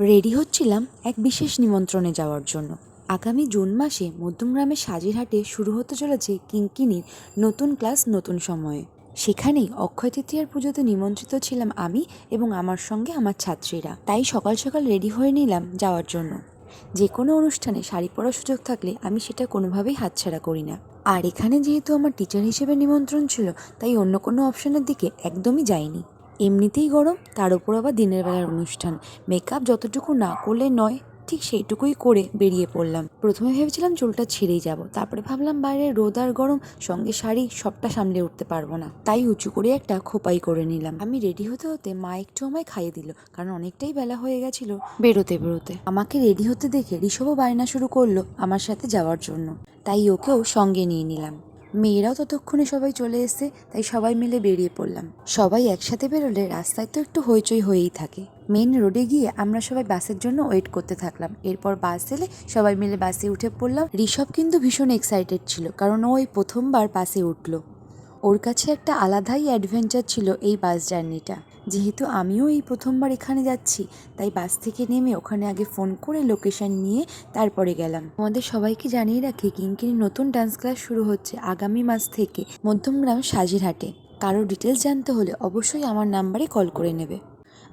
Ready হচ্ছিলাম এক বিশেষ নিমন্ত্রণে যাওয়ার জন্য। আগামী জুন মাসে মধ্যমগ্রামের সাজিরহাটে শুরু হতে চলেছে কিঙ্কিনির নতুন ক্লাস নতুন সময়ে। সেখানেই অক্ষয় তৃতীয়ার পুজোতে নিমন্ত্রিত ছিলাম আমি এবং আমার সঙ্গে আমার ছাত্রীরা। তাই সকাল সকাল রেডি হয়ে নিলাম যাওয়ার জন্য। যে কোনো অনুষ্ঠানে শাড়ি পরার সুযোগ থাকলে আমি সেটা কোনোভাবেই হাতছাড়া করি না। আর এখানে যেহেতু আমার টিচার হিসেবে নিমন্ত্রণ ছিল, তাই অন্য কোনো অপশনের দিকে একদমই যাইনি। এমনিতেই গরম, তার উপর আবার দিনের বেলার অনুষ্ঠান। মেকআপ যতটুকু না করলে নয়, ঠিক সেইটুকুই করে বেরিয়ে পড়লাম। প্রথমে ভেবেছিলাম চুলটা ছেড়েই যাব, তারপরে ভাবলাম বাইরে রোদ আর গরম, সঙ্গে শাড়ি, সবটা সামলে উঠতে পারব না। তাই উঁচু করে একটা খোপাই করে নিলাম। আমি রেডি হতে হতে মা একটু আমায় খাইয়ে দিল, কারণ অনেকটাই বেলা হয়ে গেছিল। বেরোতে বেরোতে। আমাকে রেডি হতে দেখে ঋষভও বায়না শুরু করল আমার সাথে যাওয়ার জন্য। তাই ওকেও সঙ্গে নিয়ে নিলাম। মেয়েরাও ততক্ষণে সবাই চলে এসে তাই সবাই মিলে বেরিয়ে পড়লাম। সবাই একসাথে বেরোলে রাস্তায় তো একটু হইচই হয়েই থাকে। মেন রোডে গিয়ে আমরা সবাই বাসের জন্য ওয়েট করতে থাকলাম। এরপর বাস এলে সবাই মিলে বাসে উঠে পড়লাম। ঋষভ কিন্তু ভীষণ এক্সাইটেড ছিল, কারণ ও প্রথমবার বাসে উঠল। ওর কাছে একটা আলাদাই অ্যাডভেঞ্চার ছিল এই বাস জার্নিটা। যেহেতু আমিও এই প্রথমবার এখানে যাচ্ছি, তাই বাস থেকে নেমে ওখানে আগে ফোন করে লোকেশান নিয়ে তারপরে গেলাম। আমাদের সবাইকে জানিয়ে রাখি কিঙ্কিনি নতুন ডান্স ক্লাস শুরু হচ্ছে আগামী মাস থেকে মধ্যমগ্রাম সাজিরহাটে। কারও ডিটেলস জানতে হলে অবশ্যই আমার নাম্বারে কল করে নেবে।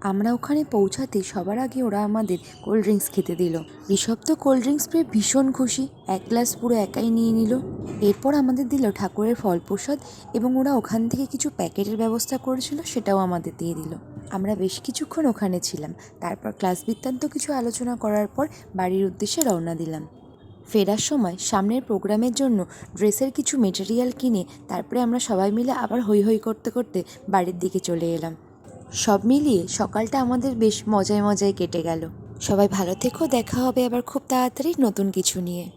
আমরা ওখানে পৌঁছাতে সবার আগে ওরা আমাদের কোল্ড ড্রিঙ্কস খেতে দিল। ঋষভ তো কোল্ড ড্রিঙ্কস পেয়ে ভীষণ খুশি। এক গ্লাস পুরো একাই নিয়ে নিল। এরপর আমাদের দিল ঠাকুরের ফল প্রসাদ এবং ওরা ওখান থেকে কিছু প্যাকেটের ব্যবস্থা করেছিল সেটাও আমাদের দিয়ে দিল। আমরা বেশ কিছুক্ষণ ওখানে ছিলাম। তারপর ক্লাস বৃত্তান্ত কিছু আলোচনা করার পর বাড়ির উদ্দেশ্যে রওনা দিলাম। ফেরার সময় সামনের প্রোগ্রামের জন্য ড্রেসের কিছু মেটেরিয়াল কিনে তারপরে আমরা সবাই মিলে আবার হই হই করতে করতে বাড়ির দিকে চলে এলাম। সব মিলিয়ে সকালটা আমাদের বেশ মজায় মজায় কেটে গেল। সবাই ভালো থেকো, দেখা হবে আবার খুব তাড়াতাড়ি নতুন কিছু নিয়ে।